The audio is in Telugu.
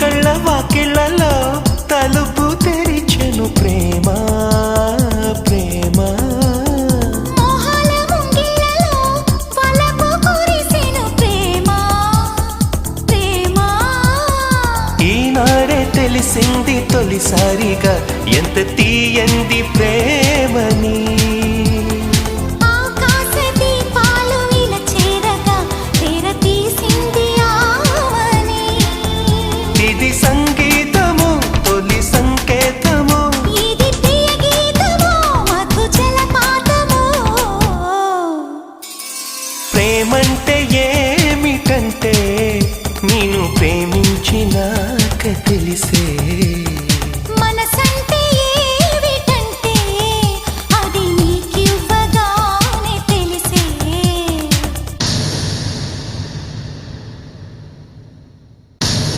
కళ్ళ వాకిళ్ళలో తలుపు తెరిచెను ప్రేమ ప్రేమ. ఈనాడే తెలిసింది తొలిసారిగా ఎంత తీయంది ప్రేమని. ఇది సంగీతము తొలి సంకేతము. ఇది ప్రేమంటే ఏమిటంటే నేను ప్రేమించినాక తెలిసే. మనసంటే